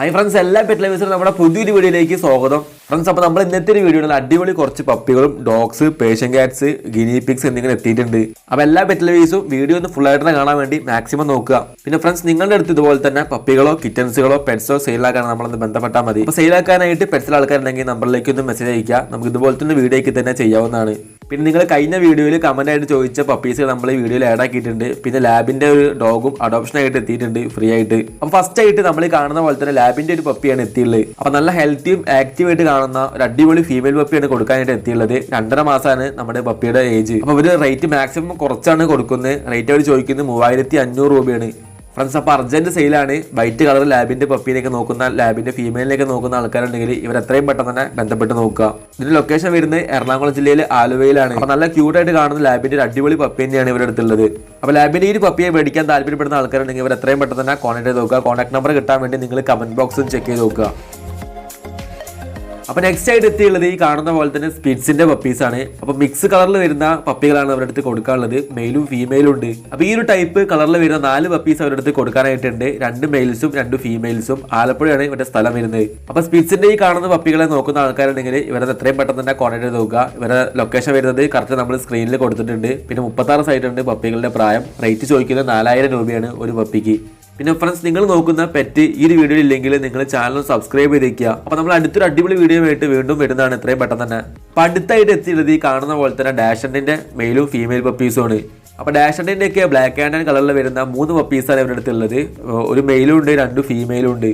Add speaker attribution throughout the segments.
Speaker 1: High friends എല്ലാ pet ലവേഴ്സിനും നമ്മുടെ പുതിയൊരു വീഡിയോയിലേക്ക് സ്വാഗതം. ഫ്രണ്ട്സ് അപ്പോൾ നമ്മൾ ഇന്നത്തെ ഒരു വീഡിയോയിൽ അടിപൊളി കുറച്ച് പപ്പികളും ഡോഗ്സ് പേഷ്യൻ ഗിനി പിക്സ് എന്നിങ്ങനെ എത്തിയിട്ടുണ്ട്. അപ്പോൾ എല്ലാ പെറ്റ് ലവേഴ്സും വീഡിയോ ഒന്ന് ഫുൾ ആയിട്ട് കാണാൻ വേണ്ടി മാക്സിമം നോക്കുക. പിന്നെ ഫ്രണ്ട്സ് നിങ്ങളുടെ അടുത്ത് ഇതുപോലെ തന്നെ പപ്പികളോ കിറ്റൻസുകളോ പെറ്റ്സോ സെയിലാക്കാൻ നമ്മളൊന്ന് ബന്ധപ്പെട്ടാൽ മതി. അപ്പോൾ സെയിലാക്കാനായിട്ട് പെറ്റ്സിലെ ആൾക്കാരുണ്ടെങ്കിൽ നമ്പറിലേക്ക് ഒന്ന് മെസ്സേജ് അയക്കുക നമുക്ക് ഇതുപോലെ തന്നെ വീഡിയോയ്ക്ക് തന്നെ ചെയ്യാവുന്നതാണ്. പിന്നെ നിങ്ങൾ കഴിഞ്ഞ വീഡിയോയിൽ കമന്റ് ആയിട്ട് ചോദിച്ച പപ്പീസ് നമ്മൾ ഈ വീഡിയോയിൽ ആഡ് ആക്കിയിട്ടുണ്ട്. പിന്നെ ലാബിന്റെ ഒരു ഡോഗും അഡോപ്ഷൻ ആയിട്ട് എത്തിയിട്ടുണ്ട് ഫ്രീ ആയിട്ട്. അപ്പോൾ ഫസ്റ്റ് ആയിട്ട് നമ്മൾ കാണുന്ന പോലെ തന്നെ ലാബിന്റെ ഒരു പപ്പിയാണ് എത്തിയുള്ളത്. അപ്പോൾ നല്ല ഹെൽത്തിയും ആക്റ്റീവായിട്ട് കാണുന്ന ഒരു അടിപൊളി ഫീമെയിൽ പപ്പിയാണ് കൊടുക്കാനായിട്ട് എത്തിയുള്ളത്. രണ്ടര മാസമാണ് നമ്മുടെ പപ്പിയുടെ ഏജ് അപ്പോൾ ഒരു റേറ്റ് മാക്സിമം കുറച്ചാണ് കൊടുക്കുന്നത്. റേറ്റ് അവർ ചോദിക്കുന്നത് മൂവായിരത്തി അഞ്ഞൂറ് രൂപയാണ്. ഫ്രണ്ട്സ് അപ്പോൾ അർജന്റ് സെയിലാണ് വൈറ്റ് കളർ ലാബിന്റെ പപ്പീനെയൊക്കെ നോക്കുന്ന ലാബിന്റെ ഫീമെയിലേക്ക് നോക്കുന്ന ആൾക്കാരുണ്ടെങ്കിൽ ഇവർ എത്രയും പെട്ടെന്ന് തന്നെ ബന്ധപ്പെട്ട് നോക്കുക. ഇതിന്റെ ലൊക്കേഷൻ വരുന്നത് എറണാകുളം ജില്ലയിൽ ആലുവയിലാണ്. അപ്പോൾ നല്ല ക്യൂട്ടായിട്ട് കാണുന്ന ലാബിന്റെ ഒരു അടിപൊളി പപ്പി തന്നെയാണ് ഇവരുടെ അടുത്തുള്ളത്. അപ്പോൾ ലാബിന്റെ ഈ ഒരു പപ്പിയെ മേടിക്കാൻ താല്പര്യപ്പെടുന്ന ആൾക്കാരുണ്ടെങ്കിൽ ഇവർ എത്രയും പെട്ടെന്ന് തന്നെ കോൺടാക്ട് ചെയ്ത് നോക്കുക. കോൺടാക്ട് നമ്പർ കിട്ടാൻ വേണ്ടി നിങ്ങൾ കമന്റ് ബോക്സും ചെക്ക് ചെയ്ത് നോക്കുക. അപ്പൊ നെക്സ്റ്റ് ആയിട്ട് എത്തിയുള്ളത് ഈ കാണുന്ന പോലെ തന്നെ സ്പിറ്റ്സിന്റെ പപ്പീസ് ആണ്. അപ്പൊ മിക്സ് കളറിൽ വരുന്ന പപ്പികളാണ് അവരുടെ അടുത്ത് കൊടുക്കാനുള്ളത്. മെയിലും ഫീമെയിലും ഉണ്ട്. അപ്പൊ ഈ ഒരു ടൈപ്പ് കളറിൽ വരുന്ന നാല് പപ്പീസ് അവരുടെ അടുത്ത് കൊടുക്കാനായിട്ടുണ്ട്. രണ്ട് മെയിൽസും രണ്ട് ഫീമെയിൽസും ആലപ്പുഴയാണ് ഇവരുടെ സ്ഥലം വരുന്നത്. അപ്പൊ സ്പിറ്റ്സിന്റെ ഈ കാണുന്ന പപ്പികളെ നോക്കുന്ന ആൾക്കാരുണ്ടെങ്കിൽ ഇവരുടെ എത്രയും പെട്ടെന്ന് തന്നെ കോൺടാക്ട് ചെയ്ത് നോക്കുക. ഇവരുടെ ലൊക്കേഷൻ വരുന്നത് കറക്റ്റ് നമ്മൾ സ്ക്രീനിൽ കൊടുത്തിട്ടുണ്ട്. പിന്നെ മുപ്പത്താറ് സൈറ്റുണ്ട് പപ്പികളുടെ പ്രായം. റേറ്റ് ചോദിക്കുന്നത് നാലായിരം രൂപയാണ് ഒരു പപ്പിക്ക് പിന്നെ ഫ്രണ്ട്സ് നിങ്ങൾ നോക്കുന്ന പെറ്റ് ഈ ഒരു വീഡിയോ ഇല്ലെങ്കിൽ നിങ്ങൾ ചാനൽ സബ്സ്ക്രൈബ് ചെയ്തേക്കുക. അപ്പൊ നമ്മൾ അടുത്തൊരു അടിപൊളി വീഡിയോ ആയിട്ട് വീണ്ടും വരുന്നതാണ്. എത്രയും പെട്ടെന്ന് തന്നെ. അപ്പൊ അടുത്തായിട്ട് എത്തിയുള്ളത് ഈ കാണുന്ന പോലെ തന്നെ ഡാഷണ്ടിന്റെ മെയിലും ഫീമെയിൽ പപ്പീസും ആണ്. അപ്പൊ ഡാഷണ്ടിന്റെ ഒക്കെ ബ്ലാക്ക് ആൻഡ് കളറിൽ വരുന്ന മൂന്ന് പപ്പീസാണ് ഇവരുടെ അടുത്തുള്ളത്. ഒരു മെയിലും ഉണ്ട് രണ്ട് ഫീമെയിലും ഉണ്ട്.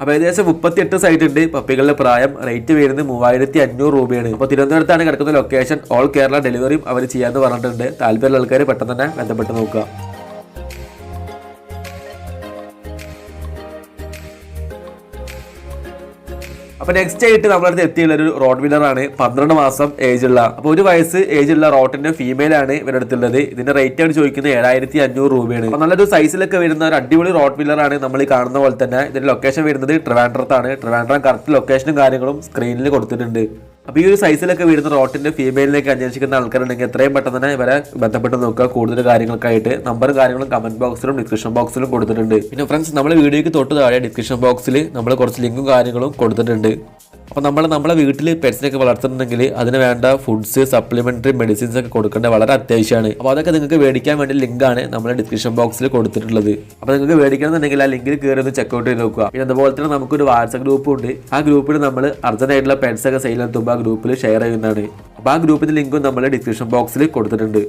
Speaker 1: അപ്പൊ ഏകദേശം മുപ്പത്തിയെട്ട് സൈറ്റ് ഉണ്ട്. പപ്പികളുടെ പ്രായം റേറ്റ് വരുന്നത് മൂവായിരത്തി അഞ്ഞൂറ് രൂപയാണ്. അപ്പൊ തിരുവനന്തപുരത്താണ് കിടക്കുന്ന ലൊക്കേഷൻ ഓൾ കേരള ഡെലിവറിയും അവർ ചെയ്യാന്ന് പറഞ്ഞിട്ടുണ്ട്. താല്പര്യമുള്ള ആൾക്കാർ പെട്ടെന്ന് തന്നെ ബന്ധപ്പെട്ട് നോക്കുക. അപ്പൊ നെക്സ്റ്റ് ആയിട്ട് നമ്മുടെ അടുത്ത് എത്തിയുള്ള ഒരു റോഡ് ആണ് പന്ത്രണ്ട് മാസം ഏജ് ഉള്ള. അപ്പൊ ഒരു വയസ്സ് ഏജ് ഉള്ള റോട്ടിന്റെ ഫീമെയിൽ ആണ് ഇവരുടെ അടുത്തുള്ളത് ഇതിന്റെ റേറ്റ് ആണ് ചോദിക്കുന്നത് ഏഴായിരത്തി അഞ്ഞൂറ് രൂപയാണ് നല്ലൊരു സൈസിലൊക്കെ വരുന്ന ഒരു അടിപൊളി റോഡ് വീലർ ആണ് നമ്മൾ കാണുന്ന പോലെ തന്നെ. ഇതിന്റെ ലൊക്കേഷൻ വരുന്നത് ട്രിവാൻഡ്രത്താണ്. ട്രിവാൻഡ്രം കറക്റ്റ് ലൊക്കേഷനും കാര്യങ്ങളും സ്ക്രീനിൽ കൊടുത്തിട്ടുണ്ട്. അപ്പൊ ഈ ഒരു സൈസിലൊക്കെ വീഴുന്ന റോട്ടിന്റെ ഫീമെയിലിലേക്ക് അന്വേഷിക്കുന്ന ആൾക്കാരുണ്ടെങ്കിൽ എത്രയും പെട്ടെന്ന് തന്നെ ഇവരെ ബന്ധപ്പെട്ട് നോക്കുക. കൂടുതൽ കാര്യങ്ങൾക്കായിട്ട് നമ്പർ കാര്യങ്ങളും കമന്റ് ബോക്സിലും ഡിസ്ക്രിപ്ഷൻ ബോക്സിലും കൊടുത്തിട്ടുണ്ട്. പിന്നെ ഫ്രണ്ട്സ് നമ്മൾ വീഡിയോയ്ക്ക് തൊട്ട് താഴെ ഡിസ്ക്രിപ്ഷൻ ബോക്സിൽ നമ്മൾ കുറച്ച് ലിങ്കും കാര്യങ്ങളും കൊടുത്തിട്ടുണ്ട്. അപ്പോൾ നമ്മൾ നമ്മളെ വീട്ടിൽ പെറ്റ്സിനൊക്കെ വളർത്തുന്നുണ്ടെങ്കിൽ അതിന് വേണ്ട ഫുഡ്സ് സപ്ലിമെന്ററി മെഡിസിൻസ് ഒക്കെ കൊടുക്കേണ്ടത് വളരെ അത്യാവശ്യമാണ്. അപ്പോൾ അതൊക്കെ നിങ്ങൾക്ക് മേടിക്കാൻ വേണ്ടി ലിങ്കാണ് നമ്മൾ ഡിസ്ക്രിപ്ഷൻ ബോക്സിൽ കൊടുത്തിട്ടുള്ളത്. അപ്പോൾ നിങ്ങൾക്ക് മേടിക്കണമെന്നുണ്ടെങ്കിൽ ആ ലിങ്കിൽ കയറി ഒന്ന് ചെക്കൗട്ട് ചെയ്ത് നോക്കുക. പിന്നെ അതുപോലെ തന്നെ നമുക്കൊരു വാട്സപ്പ് ഗ്രൂപ്പ് ഉണ്ട്. ആ ഗ്രൂപ്പിൽ നമ്മൾ അർജന്റ് ആയിട്ടുള്ള പെറ്റ്സ് ഒക്കെ സെയിൽ എത്തുമ്പോൾ ആ ഗ്രൂപ്പിൽ ഷെയർ ചെയ്യുന്നതാണ്. അപ്പോൾ ആ ഗ്രൂപ്പിന്റെ ലിങ്കും നമ്മൾ ഡിസ്ക്രിപ്ഷൻ ബോക്സിൽ കൊടുത്തിട്ടുണ്ട്.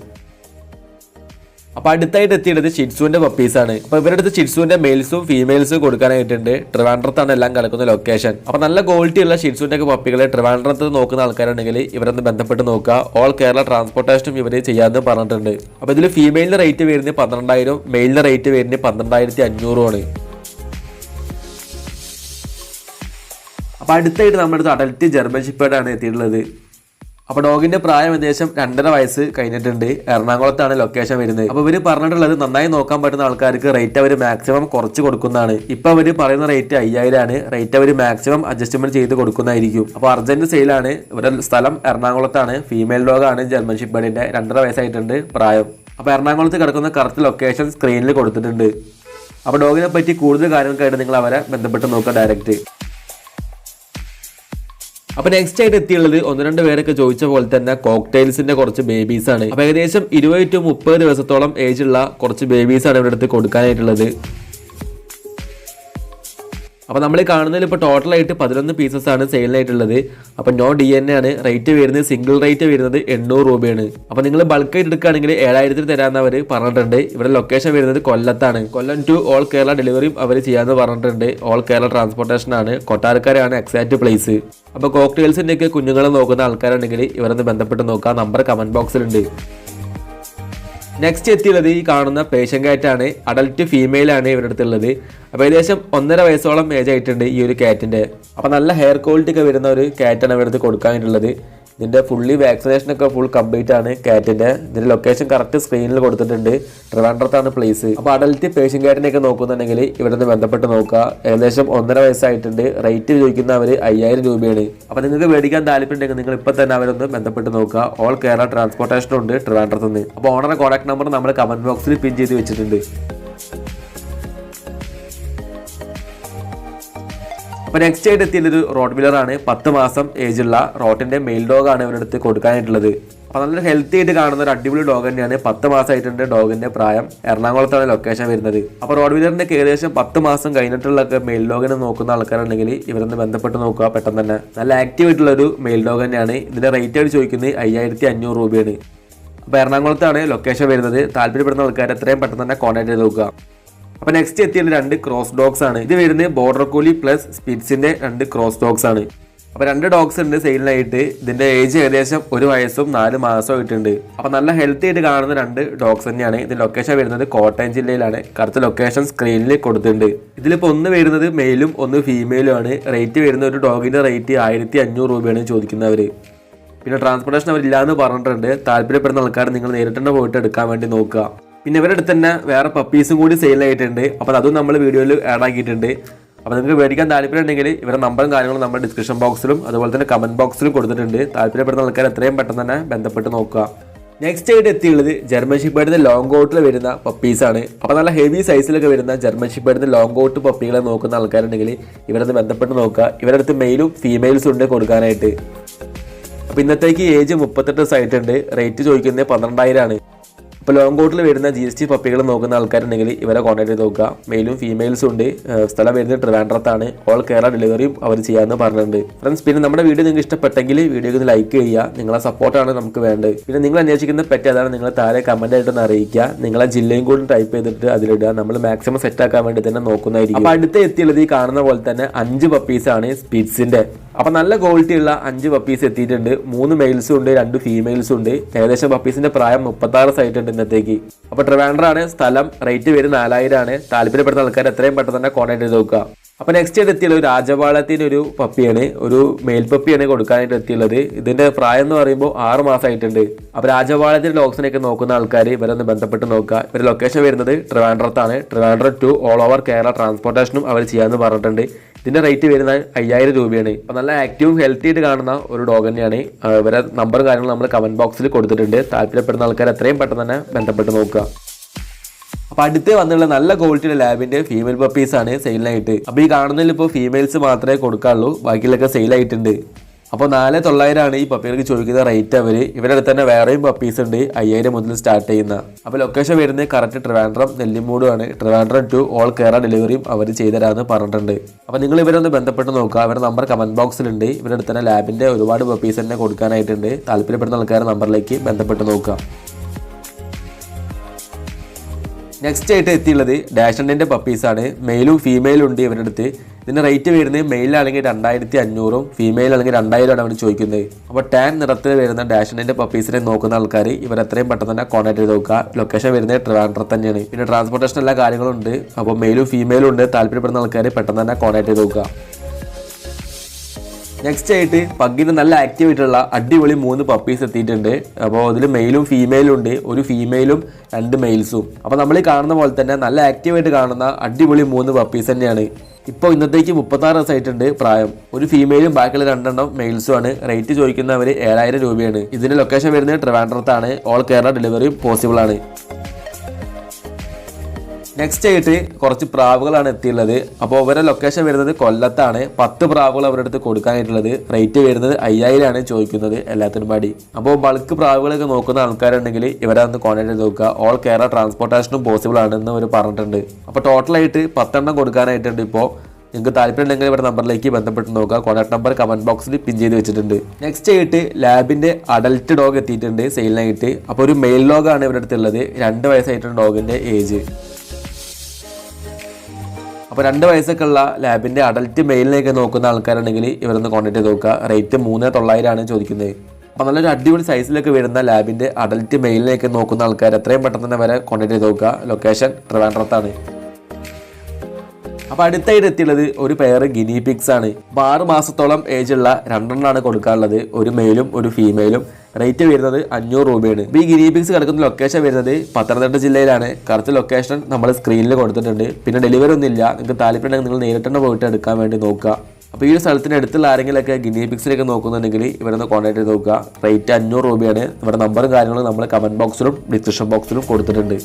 Speaker 1: അപ്പൊ അടുത്തായിട്ട് എത്തിയത് പപ്പീസ് ആണ്. അപ്പൊ ഇവരുടെ അടുത്ത് ഷിറ്റ്സുവിന്റെ മെയിൽസും ഫീമെയിൽസും കൊടുക്കാനായിട്ടുണ്ട്. ട്രിവാൻഡ്രത്താണ് എല്ലാം കിടക്കുന്ന ലൊക്കേഷൻ അപ്പോൾ നല്ല ക്വാളിറ്റി ഉള്ള ഷിറ്റ്സുവിന്റെ ഒക്കെ പപ്പികളെ ട്രിവാൻഡ്രത്ത് നോക്കുന്ന ആൾക്കാരുണ്ടെങ്കിൽ ഇവരൊന്ന് ബന്ധപ്പെട്ട് നോക്കുക. ഓൾ കേരള ട്രാൻസ്പോർട്ടേഷനും ഇവർ ചെയ്യാമെന്ന് പറഞ്ഞിട്ടുണ്ട്. അപ്പോൾ ഇതിൽ ഫീമെയിലിന്റെ റേറ്റ് വരുന്നത് പന്ത്രണ്ടായിരം മെയിലിന്റെ റേറ്റ് വരുന്നത് പന്ത്രണ്ടായിരത്തി അഞ്ഞൂറുമാണ് അപ്പോൾ അടുത്തായിട്ട് നമ്മുടെ അടുത്ത് അഡൽറ്റ് ജർമ്മൻ ഷിപ്പേഡാണ് എത്തിയിട്ടുള്ളത്. അപ്പൊ ഡോഗിന്റെ പ്രായം ഏകദേശം രണ്ടര വയസ്സ് കഴിഞ്ഞിട്ടുണ്ട്. എറണാകുളത്താണ് ലൊക്കേഷൻ വരുന്നത്. അപ്പൊ ഇവർ പറഞ്ഞിട്ടുള്ളത് നന്നായി നോക്കാൻ പറ്റുന്ന ആൾക്കാർക്ക് റേറ്റ് അവർ മാക്സിമം കുറച്ച് കൊടുക്കുന്നതാണ്. ഇപ്പൊ അവർ പറയുന്ന റേറ്റ് അയ്യായിരം ആണ് റേറ്റ് അവർ മാക്സിമം അഡ്ജസ്റ്റ്മെന്റ് ചെയ്ത് കൊടുക്കുന്നതായിരിക്കും. അപ്പൊ അർജന്റ് സെയിലാണ് ഇവരുടെ സ്ഥലം എറണാകുളത്താണ്. ഫീമെയിൽ ഡോഗാണ് ജർമ്മൻ ഷിപ്പേഡിന്റെ രണ്ടര വയസ്സായിട്ടുണ്ട് പ്രായം. അപ്പൊ എറണാകുളത്ത് കിടക്കുന്ന കറക്റ്റ് ലൊക്കേഷൻ സ്ക്രീനിൽ കൊടുത്തിട്ടുണ്ട്. അപ്പൊ ഡോഗിനെ പറ്റി കൂടുതൽ കാര്യങ്ങൾക്കായിട്ട് നിങ്ങൾ അവരെ ബന്ധപ്പെട്ട് നോക്കുക ഡയറക്റ്റ് അപ്പൊ നെക്സ്റ്റ് ആയിട്ട് എത്തിയുള്ളത് ഒന്ന് രണ്ട് പേരൊക്കെ ചോദിച്ച പോലെ തന്നെ കോക്ടെയിൽസിന്റെ കുറച്ച് ബേബീസ് ആണ്. അപ്പൊ ഏകദേശം ഇരുപത് ടു മുപ്പത് ദിവസത്തോളം ഏജ് ഉള്ള കുറച്ച് ബേബീസ് ആണ് ഇവിടെ അടുത്ത് കൊടുക്കാനായിട്ടുള്ളത്. അപ്പോൾ നമ്മൾ കാണുന്നതിൽ ഇപ്പോൾ ടോട്ടലായിട്ട് പതിനൊന്ന് പീസസ് ആണ് സെയിലായിട്ടുള്ളത് അപ്പോൾ നോ ഡി എൻ എ ആണ്. റേറ്റ് വരുന്നത് സിംഗിൾ റേറ്റ് വരുന്നത് എണ്ണൂറ് രൂപയാണ്. അപ്പോൾ നിങ്ങൾ ബൾക്കായിട്ട് എടുക്കുകയാണെങ്കിൽ ഏഴായിരത്തിന് തരാമെന്ന് അവർ പറഞ്ഞിട്ടുണ്ട്. ഇവിടെ ലൊക്കേഷൻ വരുന്നത് കൊല്ലത്താണ്. കൊല്ലം ടു ഓൾ കേരള ഡെലിവറിയും അവർ ചെയ്യാമെന്ന് പറഞ്ഞിട്ടുണ്ട്. ഓൾ കേരള ട്രാൻസ്പോർട്ടേഷൻ ആണ്. കൊട്ടാരക്കരയാണ് എക്സാക്ട് പ്ലേസ് അപ്പോൾ കോക്ടെയിൽസിന്റെയൊക്കെ കുഞ്ഞുങ്ങളെ നോക്കുന്ന ആൾക്കാരുണ്ടെങ്കിൽ ഇവരൊന്ന് ബന്ധപ്പെട്ട് നോക്കാം. നമ്പർ കമന്റ് ബോക്സിലുണ്ട് നെക്സ്റ്റ് എത്തിയുള്ളത് ഈ കാണുന്ന പേഷ്യൻ കാറ്റാണ് അഡൽട്ട് ഫീമെയിൽ ആണ് ഇവരുടെ അടുത്തുള്ളത്. അപ്പോൾ ഏകദേശം ഒന്നര വയസ്സോളം ഏജ് ആയിട്ടുണ്ട് ഈ ഒരു കാറ്റിന്റെ അപ്പോൾ നല്ല ഹെയർ ക്വാളിറ്റി ഒക്കെ വരുന്ന ഒരു കാറ്റാണ് ഇവരുടെ അടുത്ത് കൊടുക്കാനായിട്ടുള്ളത്. ഇതിന്റെ ഫുള്ളി വാക്സിനേഷൻ ഒക്കെ ഫുൾ കംപ്ലീറ്റ് ആണ്. കാറ്റിന്റെ ഇതിന്റെ ലൊക്കേഷൻ കറക്റ്റ് സ്ക്രീനിൽ കൊടുത്തിട്ടുണ്ട്. ട്രിവാൻഡ്രത്താണ് പ്ലേസ് അപ്പോൾ അഡൽറ്റ് പേഷ്യൻ കാറ്റിനെയൊക്കെ നോക്കുന്നുണ്ടെങ്കിൽ ഇവിടെ നിന്ന് ബന്ധപ്പെട്ട് നോക്കുക. ഏകദേശം ഒന്നര വയസ്സായിട്ടുണ്ട്. റേറ്റ് ചോദിക്കുന്ന അവർ അയ്യായിരം രൂപയാണ്. അപ്പോൾ നിങ്ങൾക്ക് മേടിക്കാൻ താല്പര്യമുണ്ടെങ്കിൽ നിങ്ങൾ ഇപ്പോൾ തന്നെ അവരൊന്ന് ബന്ധപ്പെട്ട് നോക്കുക. ഓൾ കേരള ട്രാൻസ്പോർട്ടേഷൻ ഉണ്ട് ട്രിവാൻഡ്രത്ത് നിന്ന് അപ്പോൾ ഓണറെ കോൺടാക്ട് നമ്പർ നമ്മൾ കമന്റ് ബോക്സിൽ പിൻ ചെയ്ത് വെച്ചിട്ടുണ്ട്. അപ്പോൾ നെക്സ്റ്റ് ആയിട്ട് എത്തിയത് റോട്ട് വീലർ ആണ്. പത്ത് മാസം ഏജുള്ള റോട്ടിന്റെ മെയിൽ ഡോഗ് ആണ് ഇവരുടെ അടുത്ത് കൊടുക്കാനായിട്ടുള്ളത്. അപ്പോൾ നല്ലൊരു ഹെൽത്തി ആയിട്ട് കാണുന്ന ഒരു അടിപൊളി ഡോഗ് തന്നെയാണ്. പത്ത് മാസമായിട്ടുണ്ട് ഡോഗിന്റെ പ്രായം. എറണാകുളത്താണ് ലൊക്കേഷൻ വരുന്നത്. അപ്പോൾ റോഡ് വീലറിന്റെ ഏകദേശം പത്ത് മാസം കഴിഞ്ഞിട്ടുള്ള മെയിൽ ഡോഗിനെ നോക്കുന്ന ആൾക്കാരുണ്ടെങ്കിൽ ഇവരൊന്ന് ബന്ധപ്പെട്ട് നോക്കുക. പെട്ടെന്ന് തന്നെ നല്ല ആക്റ്റീവ് ആയിട്ടുള്ള ഒരു മെയിൽ ഡോഗ് തന്നെയാണ്. ഇതിന്റെ റേറ്റ് ആയിട്ട് ചോദിക്കുന്നത് അയ്യായിരത്തി അഞ്ഞൂറ് രൂപയാണ്. അപ്പോൾ എറണാകുളത്താണ് ലൊക്കേഷൻ വരുന്നത്. താല്പര്യപ്പെടുന്ന ആൾക്കാർ എത്രയും പെട്ടെന്ന് തന്നെ കോൺടാക്ട് ചെയ്ത് നോക്കുക. അപ്പോൾ നെക്സ്റ്റ് എത്തിയത് രണ്ട് ക്രോസ് ഡോഗ്സ് ആണ്. ഇത് വരുന്നത് ബോർഡർ കോലി പ്ലസ് സ്പിറ്റ്സിന്റെ രണ്ട് ക്രോസ് ഡോഗ്സ് ആണ്. അപ്പോൾ രണ്ട് ഡോഗ്സ് ഉണ്ട് സെയിലിനായിട്ട് ഇതിന്റെ ഏജ് ഏകദേശം ഒരു വയസ്സും നാല് മാസവും ആയിട്ടുണ്ട്. അപ്പോൾ നല്ല ഹെൽത്തി ആയിട്ട് കാണുന്ന രണ്ട് ഡോഗ്സ് തന്നെയാണ്. ഇത് ലൊക്കേഷൻ വരുന്നത് കോട്ടയം ജില്ലയിലാണ്. കറുത്ത ലൊക്കേഷൻ സ്ക്രീനിൽ കൊടുത്തിട്ടുണ്ട്. ഇതിലിപ്പോൾ ഒന്ന് വരുന്നത് മെയിലും ഒന്ന് ഫീമെയിലും ആണ്. റേറ്റ് വരുന്ന ഒരു ഡോഗിന്റെ റേറ്റ് ആയിരത്തി അഞ്ഞൂറ് രൂപയാണ് ചോദിക്കുന്നവർ പിന്നെ ട്രാൻസ്പോർട്ടേഷൻ അവരില്ലാന്ന് പറഞ്ഞിട്ടുണ്ട്. താല്പര്യപ്പെടുന്ന ആൾക്കാർ നിങ്ങൾ നേരിട്ട് തന്നെ പോയിട്ട് എടുക്കാൻ വേണ്ടി നോക്കുക. പിന്നെ ഇവരുടെ അടുത്ത് തന്നെ വേറെ പപ്പീസും കൂടി സെയിലായിട്ടുണ്ട് അപ്പോൾ അതും നമ്മൾ വീഡിയോയിൽ ആഡ് ആക്കിയിട്ടുണ്ട്. അപ്പോൾ നിങ്ങൾക്ക് മേടിക്കാൻ താല്പര്യം ഉണ്ടെങ്കിൽ ഇവരുടെ നമ്പറും കാര്യങ്ങളും നമ്മുടെ ഡിസ്ക്രിപ്ഷൻ ബോക്സിലും അതുപോലെ തന്നെ കമന്റ് ബോക്സിലും കൊടുത്തിട്ടുണ്ട്. താല്പര്യപ്പെടുന്ന ആൾക്കാർ എത്രയും പെട്ടെന്ന് തന്നെ ബന്ധപ്പെട്ട് നോക്കുക. നെക്സ്റ്റ് ആയിട്ട് എത്തിയുള്ളത് ജർമ്മൻ ഷിപ്പേഡിന്റെ ലോങ് കോട്ടിൽ വരുന്ന പപ്പീസാണ് അപ്പോൾ നല്ല ഹെവി സൈസിലൊക്കെ വരുന്ന ജർമ്മൻ ഷിപ്പേഡിന്റെ ലോങ് കോട്ട് പപ്പികളെ നോക്കുന്ന ആൾക്കാരുണ്ടെങ്കിൽ ഇവരൊന്ന് ബന്ധപ്പെട്ട് നോക്കുക. ഇവരുടെ അടുത്ത് മെയിലും ഫീമെയിൽസും ഉണ്ട് കൊടുക്കാനായിട്ട്. അപ്പോൾ ഇന്നത്തേക്ക് ഏജ് മുപ്പത്തെട്ട് ദിവസമായിട്ടുണ്ട് റേറ്റ് ചോദിക്കുന്നത് പന്ത്രണ്ടായിരം ആണ് ഇപ്പോൾ ലോങ് കോട്ടിൽ വരുന്ന ജി എസ് ടി പപ്പികൾ നോക്കുന്ന ആൾക്കാരുണ്ടെങ്കിൽ ഇവരെ കോൺടാക്ട് നോക്കുക. മെയിലും ഫീമെയിൽസും ഉണ്ട്. സ്ഥലം വരുന്നത് ട്രിവാൻഡ്രത്താണ്. ഓൾ കേരള ഡെലിവറിയും അവർ ചെയ്യാമെന്ന് പറഞ്ഞിട്ടുണ്ട്. ഫ്രണ്ട്സ് പിന്നെ നമ്മുടെ വീഡിയോ നിങ്ങൾക്ക് ഇഷ്ടപ്പെട്ടെങ്കിൽ വീഡിയോക്ക് ലൈക്ക് ചെയ്യുക. നിങ്ങളെ സപ്പോർട്ടാണ് നമുക്ക് വേണ്ടത്. പിന്നെ നിങ്ങൾ അന്വേഷിക്കുന്ന പെറ്റ് അതാണ് നിങ്ങൾ താഴെ കമന്റ് ആയിട്ടൊന്ന് അറിയിക്കുക. നിങ്ങളെ ജില്ലയും കൂടി ടൈപ്പ് ചെയ്തിട്ട് അതിലിടുക. നമ്മൾ മാക്സിമം സെറ്റ് ആക്കാൻ വേണ്ടി തന്നെ നോക്കുന്നതായിരിക്കും. അപ്പോൾ അടുത്ത് എത്തിയുള്ളത് ഈ കാണുന്ന പോലെ തന്നെ അഞ്ച് പപ്പീസാണ് സ്പീഡ്സിന്റെ അപ്പൊ നല്ല ക്വാളിറ്റി ഉള്ള അഞ്ച് പപ്പീസ് എത്തിയിട്ടുണ്ട്. മൂന്ന് മെയിൽസും ഉണ്ട് രണ്ട് ഫീമെയിൽസും ഉണ്ട്. ഏകദേശം പപ്പീസിന്റെ പ്രായം മുപ്പത്തി ആറ് സൈറ്റ് ഇന്നത്തേക്ക്. അപ്പോൾ ട്രിവാൻഡ്രാണ് സ്ഥലം റേറ്റ് വരും നാലായിരം ആണ്. താല്പര്യപ്പെടുന്ന ആൾക്കാർ എത്രയും പെട്ടെന്ന് തന്നെ കോൺടാക്ട് ചെയ്ത് നോക്കുക. അപ്പോൾ നെക്സ്റ്റ് ആയിട്ട് എത്തിയുള്ളത് ഒരു രാജപാളത്തിന്റെ ഒരു പപ്പിയാണ് ഒരു മെയിൽ പപ്പിയാണ് കൊടുക്കാനായിട്ട് എത്തിയുള്ളത്. ഇതിന്റെ പ്രായം എന്ന് പറയുമ്പോൾ ആറ് മാസമായിട്ടുണ്ട് അപ്പോൾ രാജപാളത്തിന്റെ ഡോഗ്സിനെയൊക്കെ നോക്കുന്ന ആൾക്കാർ ഇവരൊന്ന് ബന്ധപ്പെട്ട് നോക്കുക. ഇവരുടെ ലൊക്കേഷൻ വരുന്നത് ട്രിവാൻഡ്രത്താണ് Trivandrum to all over Kerala ട്രാൻസ്പോർട്ടേഷനും അവർ ചെയ്യാമെന്ന് പറഞ്ഞിട്ടുണ്ട്. ഇതിന്റെ റേറ്റ് വരുന്നത് അയ്യായിരം രൂപയാണ്. അപ്പോൾ നല്ല ആക്റ്റീവും ഹെൽത്തി ആയിട്ട് കാണുന്ന ഒരു ഡോഗ് തന്നെയാണ്. ഇവരെ നമ്പർ കാര്യങ്ങളും നമ്മൾ കമന്റ് ബോക്സിൽ കൊടുത്തിട്ടുണ്ട്. താല്പര്യപ്പെടുന്ന ആൾക്കാർ എത്രയും പെട്ടെന്ന് തന്നെ ബന്ധപ്പെട്ട് നോക്കുക. അപ്പോൾ അടുത്ത് വന്നുള്ള നല്ല ക്വാളിറ്റിയുടെ ലാബിന്റെ ഫീമെയിൽ പപ്പീസാണ് സെയിലായിട്ട് അപ്പോൾ ഈ കാണുന്നതിൽ ഇപ്പോൾ ഫീമെയിൽസ് മാത്രമേ കൊടുക്കാറുള്ളൂ. ബാക്കിയുള്ളൊക്കെ സെയിൽ ആയിട്ടുണ്ട്. അപ്പോൾ നാല് തൊള്ളായിരമാണ് ഈ പപ്പികൾക്ക് ചോദിക്കുന്ന റേറ്റ് അവർ ഇവരുടെ അടുത്ത് തന്നെ വേറെയും പപ്പീസ് ഉണ്ട്. അയ്യായിരം മുതൽ സ്റ്റാർട്ട് ചെയ്യുന്ന. അപ്പോൾ ലൊക്കേഷൻ വരുന്നത് കറക്റ്റ് ട്രിവാൻഡ്രം നെല്ലിമൂടുമാണ് ട്രിവാൻഡ്രം ടു ഓൾ കേരള ഡെലിവറിയും അവർ ചെയ്തരാന്ന് പറഞ്ഞിട്ടുണ്ട്. അപ്പോൾ നിങ്ങൾ ഇവരൊന്ന് ബന്ധപ്പെട്ട് നോക്കുക. അവരുടെ നമ്പർ കമന്റ് ബോക്സിലുണ്ട് ഇവരുടെ അടുത്ത് തന്നെ ലാബിന്റെ ഒരുപാട് പപ്പീസ് തന്നെ കൊടുക്കാനായിട്ടുണ്ട്. താല്പര്യപ്പെടുന്ന ആൾക്കാരുടെ നമ്പറിലേക്ക് ബന്ധപ്പെട്ട് നോക്കുക. നെക്സ്റ്റ് ആയിട്ട് എത്തിയുള്ളത് ഡാഷണ്ടിന്റെ പപ്പീസ് ആണ്. മെയിലും ഫീമെയിലും ഉണ്ട് ഇവരുടെ അടുത്ത്. ഇതിന്റെ റേറ്റ് വരുന്നത് മെയിലാണെങ്കിൽ രണ്ടായിരത്തി അഞ്ഞൂറും ഫീമെയിൽ ആണെങ്കിൽ രണ്ടായിരമാണ് അവർ ചോദിക്കുന്നത്. അപ്പോൾ ടാൻ നിറത്തിൽ വരുന്ന ഡാഷണ്ടിന്റെ പപ്പീസിനെ നോക്കുന്ന ആൾക്കാർ ഇവർ എത്രയും പെട്ടെന്ന് തന്നെ കോൺടാക്ട് ചെയ്ത് നോക്കുക. ലൊക്കേഷൻ വരുന്നത് ട്രിവാൻഡ്രത്ത് തന്നെയാണ്. പിന്നെ ട്രാൻസ്പോർട്ടേഷൻ എല്ലാ കാര്യങ്ങളും ഉണ്ട്. അപ്പോൾ മെയിലും ഫീമെയിലും ഉണ്ട്. താല്പര്യപ്പെടുന്ന ആൾക്കാർ പെട്ടെന്ന് തന്നെ കോൺടാക്ട് ചെയ്ത് നോക്കുക. നെക്സ്റ്റ് ആയിട്ട് പഗ്ഗിന് നല്ല ആക്റ്റീവ് ആയിട്ടുള്ള അടിപൊളി മൂന്ന് പപ്പീസ് എത്തിയിട്ടുണ്ട്. അപ്പോൾ അതിൽ മെയിലും ഫീമെയിലും ഉണ്ട്. ഒരു ഫീമെയിലും രണ്ട് മെയിൽസും അപ്പോൾ നമ്മൾ കാണുന്ന പോലെ തന്നെ നല്ല ആക്റ്റീവ് ആയിട്ട് കാണുന്ന അടിപൊളി മൂന്ന് പപ്പീസ് തന്നെയാണ്. ഇപ്പോൾ ഇന്നത്തേക്ക് മുപ്പത്താറ് ദിവസമായിട്ടുണ്ട് പ്രായം. ഒരു ഫീമെയിലും ബാക്കിയുള്ള രണ്ടെണ്ണം മെയിൽസും ആണ്. റേറ്റ് ചോദിക്കുന്നവർ ഏഴായിരം രൂപയാണ്. ഇതിന്റെ ലൊക്കേഷൻ വരുന്നത് ട്രിവാൻഡ്രത്താണ്. ഓൾ കേരള ഡെലിവറി പോസിബിൾ ആണ്. നെക്സ്റ്റ് ആയിട്ട് കുറച്ച് പ്രാവുകളാണ് എത്തിയുള്ളത് അപ്പോൾ അവരുടെ ലൊക്കേഷൻ വരുന്നത് കൊല്ലത്താണ്. പത്ത് പ്രാവുകൾ അവരുടെ അടുത്ത് കൊടുക്കാനായിട്ടുള്ളത്. റേറ്റ് വരുന്നത് അയ്യായിരമാണ് ചോദിക്കുന്നത് എല്ലാത്തിനും പാടി. അപ്പോൾ ബൾക്ക് പ്രാവുകളൊക്കെ നോക്കുന്ന ആൾക്കാരുണ്ടെങ്കിൽ ഇവരെ ഒന്ന് കോൺടാക്ട് ചെയ്ത് നോക്കുക. ഓൾ കേരള ട്രാൻസ്പോർട്ടേഷനും പോസിബിൾ ആണെന്ന് അവർ പറഞ്ഞിട്ടുണ്ട്. അപ്പോൾ ടോട്ടലായിട്ട് പത്തെണ്ണം കൊടുക്കാനായിട്ടുണ്ട് ഇപ്പോൾ നിങ്ങൾക്ക് താല്പര്യം ഉണ്ടെങ്കിൽ ഇവരുടെ നമ്പറിലേക്ക് ബന്ധപ്പെട്ട് നോക്കുക. കോൺടാക്ട് നമ്പർ കമന്റ് ബോക്സിൽ പിൻ ചെയ്ത് വെച്ചിട്ടുണ്ട്. നെക്സ്റ്റ് ആയിട്ട് ലാബിന്റെ അഡൽട്ട് ഡോഗ് എത്തിയിട്ടുണ്ട്. സെയിലിനായിട്ട് അപ്പോൾ ഒരു മെയിൽ ഡോഗാണ് ഇവരുടെ അടുത്തുള്ളത് രണ്ട് വയസ്സായിട്ടുണ്ട് ഡോഗിന്റെ ഏജ് അപ്പോൾ രണ്ട് വയസ്സൊക്കെ ഉള്ള ലാബിന്റെ അഡൽറ്റ് മെയിലിനെയൊക്കെ നോക്കുന്ന ആൾക്കാരാണെങ്കിൽ ഇവരൊന്ന് കോൺടാക്ട് ചെയ്ത് നോക്കുക. റേറ്റ് മൂന്ന് തൊള്ളായിരമാണ് ചോദിക്കുന്നത്. അപ്പോൾ നല്ലൊരു അടിപൊളി സൈസിലൊക്കെ വരുന്ന ലാബിന്റെ അഡൽറ്റ് മെയിലിനെയൊക്കെ നോക്കുന്ന ആൾക്കാർ എത്രയും പെട്ടെന്ന് തന്നെ വരെ കോൺടാക്ട് ചെയ്ത് നോക്കുക. ലൊക്കേഷൻ ട്രിവാൻഡ്രത്താണ്. അപ്പോൾ അടുത്തായിട്ട് എത്തിയുള്ളത് ഒരു പെയർ ഗിനി പിക്സ് ആണ്. അപ്പോൾ ആറ് മാസത്തോളം ഏജ് ഉള്ള രണ്ടെണ്ണമാണ് കൊടുക്കാനുള്ളത്. ഒരു മെയിലും ഒരു ഫീമെയിലും റേറ്റ് വരുന്നത് അഞ്ഞൂറ് രൂപയാണ്. ഈ ഗിരിപിക്സ് കിടക്കുന്ന ലൊക്കേഷൻ വരുന്നത് പത്തനംതിട്ട ജില്ലയിലാണ്. കറക്റ്റ് ലൊക്കേഷൻ നമ്മൾ സ്ക്രീനിൽ കൊടുത്തിട്ടുണ്ട്. പിന്നെ ഡെലിവറി ഒന്നും ഇല്ല. നിങ്ങൾക്ക് താല്പര്യമുണ്ടെങ്കിൽ നിങ്ങൾ നേരിട്ട് തന്നെ പോയിട്ട് എടുക്കാൻ വേണ്ടി നോക്കുക. അപ്പോൾ ഈ ഒരു സ്ഥലത്തിന് അടുത്തുള്ള ആരെങ്കിലുമൊക്കെ ഗിനി നോക്കുന്നുണ്ടെങ്കിൽ നോക്കുന്നുണ്ടെങ്കിൽ നിന്ന് കോൺടാക്ട് ചെയ്ത് നോക്കുക. റേറ്റ് അഞ്ഞൂറ് രൂപയാണ്. ഇവിടെ നമ്പറും കാര്യങ്ങളും നമ്മൾ കമന്റ് ബോക്സിലും ഡിസ്ക്രിപ്ഷൻ ബോക്സിലും കൊടുത്തിട്ടുണ്ട്.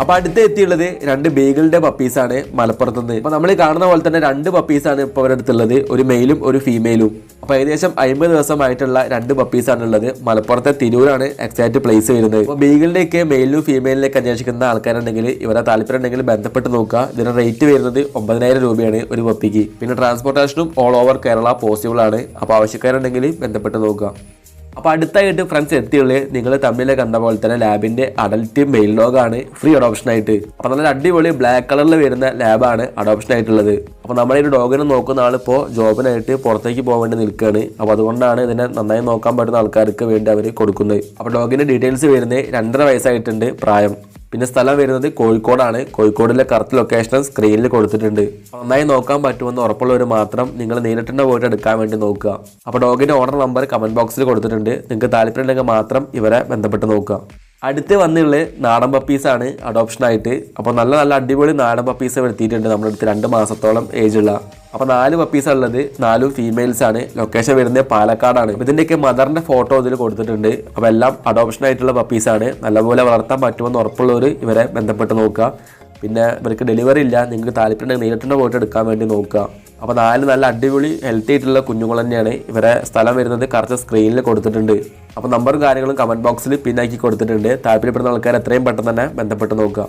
Speaker 1: അപ്പൊ അടുത്ത് എത്തിയുള്ളത് രണ്ട് ബീഗിളിന്റെ പപ്പീസ് ആണ് മലപ്പുറത്ത് നിന്ന് അപ്പൊ നമ്മൾ കാണുന്ന പോലെ തന്നെ രണ്ട് പപ്പീസാണ് ആണ് ഇപ്പൊ അവരുടെ അടുത്തുള്ളത്. ഒരു മെയിലും ഒരു ഫീമെയിലും അപ്പൊ ഏകദേശം അമ്പത് ദിവസമായിട്ടുള്ള രണ്ട് പപ്പീസാണ് ഉള്ളത്. മലപ്പുറത്തെ തിരൂരാണ് എക്സാക്ട് പ്ലേസ് വരുന്നത്. അപ്പൊ ബീഗിളിന്റെയൊക്കെ മെയിലും ഫീമെയിലിലേക്ക് അന്വേഷിക്കുന്ന ആൾക്കാരുണ്ടെങ്കിൽ ഇവരെ താല്പര്യം ഉണ്ടെങ്കിൽ ബന്ധപ്പെട്ട് നോക്കുക. ഇതിന് റേറ്റ് വരുന്നത് ഒമ്പതിനായിരം രൂപയാണ് ഒരു പപ്പിക്ക് പിന്നെ ട്രാൻസ്പോർട്ടേഷനും ഓൾ ഓവർ കേരള പോസിബിൾ ആണ്. അപ്പൊ ആവശ്യക്കാരുണ്ടെങ്കിൽ ബന്ധപ്പെട്ട് നോക്കുക. അപ്പോൾ അടുത്തായിട്ട് ഫ്രണ്ട്സ് എത്തിയുള്ളത് നിങ്ങൾ തമ്മിൽ കണ്ട പോലെ തന്നെ ലാബിന്റെ അഡൽറ്റ് മെയിൽ ലോഗാണ് ഫ്രീ അഡോപ്ഷൻ ആയിട്ട്. അപ്പോൾ നല്ല അടിപൊളി ബ്ലാക്ക് കളറിൽ വരുന്ന ലാബാണ് അഡോപ്ഷൻ ആയിട്ടുള്ളത്. അപ്പോൾ നമ്മുടെ ഈ ഡോഗിനെ നോക്കുന്ന ആളിപ്പോൾ ജോബിനായിട്ട് പുറത്തേക്ക് പോകാൻ വേണ്ടി നിൽക്കുകയാണ് അപ്പോൾ അതുകൊണ്ടാണ് ഇതിനെ നന്നായി നോക്കാൻ പറ്റുന്ന ആൾക്കാർക്ക് വേണ്ടി അവർ കൊടുക്കുന്നത്. അപ്പോൾ ഡോഗിന്റെ ഡീറ്റെയിൽസ് വരുന്നത് രണ്ടര വയസ്സായിട്ടുണ്ട് പ്രായം. പിന്നെ സ്ഥലം വരുന്നത് കോഴിക്കോടാണ്. കോഴിക്കോടിലെ കറക്റ്റ് ലൊക്കേഷൻ സ്ക്രീനിൽ കൊടുത്തിട്ടുണ്ട്. നന്നായി നോക്കാൻ പറ്റുമെന്ന് ഉറപ്പുള്ളവർ മാത്രം നിങ്ങൾ നേരിട്ടുണ്ട് പോയിട്ട് എടുക്കാൻ വേണ്ടി നോക്കുക. അപ്പോൾ ഡോഗിന്റെ ഓർഡർ നമ്പർ കമന്റ് ബോക്സിൽ കൊടുത്തിട്ടുണ്ട്. നിങ്ങൾക്ക് താല്പര്യമുണ്ടെങ്കിൽ മാത്രം ഇവരെ ബന്ധപ്പെട്ട് നോക്കുക. അടുത്ത് വന്നുള്ള നാടൻ പപ്പീസാണ് അഡോപ്ഷനായിട്ട് അപ്പോൾ നല്ല നല്ല അടിപൊളി നാടൻ പപ്പീസ് വരുത്തിയിട്ടുണ്ട് നമ്മുടെ അടുത്ത് രണ്ട് മാസത്തോളം ഏജുള്ള അപ്പോൾ നാല് പപ്പീസാണ് ഉള്ളത് നാലും ഫീമെയിൽസ് ആണ്. ലൊക്കേഷൻ വരുന്നത് പാലക്കാടാണ്. ഇതിന്റെയൊക്കെ മദറിന്റെ ഫോട്ടോ ഇതിൽ കൊടുത്തിട്ടുണ്ട്. അപ്പോൾ എല്ലാം അഡോപ്ഷൻ ആയിട്ടുള്ള പപ്പീസാണ് നല്ലപോലെ വളർത്താൻ പറ്റുമെന്ന് ഉറപ്പുള്ളവർ ഇവരെ ബന്ധപ്പെട്ട് നോക്കുക. പിന്നെ ഇവർക്ക് ഡെലിവറി ഇല്ല. നിങ്ങൾക്ക് താല്പര്യം ഉണ്ടെങ്കിൽ നേരിട്ട് പോയിട്ട് എടുക്കാൻ വേണ്ടി നോക്കുക. അപ്പോൾ നാല് നല്ല അടിപൊളി ഹെൽത്തി ആയിട്ടുള്ള കുഞ്ഞുങ്ങൾ തന്നെയാണ്. ഇവരെ സ്ഥലം വരുന്നത് കറക്റ്റ് സ്ക്രീനിൽ കൊടുത്തിട്ടുണ്ട്. അപ്പോൾ നമ്പറും കാര്യങ്ങളും കമന്റ് ബോക്സിൽ പിന്നാക്കി കൊടുത്തിട്ടുണ്ട്. താല്പര്യപ്പെടുന്ന ആൾക്കാർ എത്രയും പെട്ടെന്ന് തന്നെ ബന്ധപ്പെട്ട് നോക്കുക.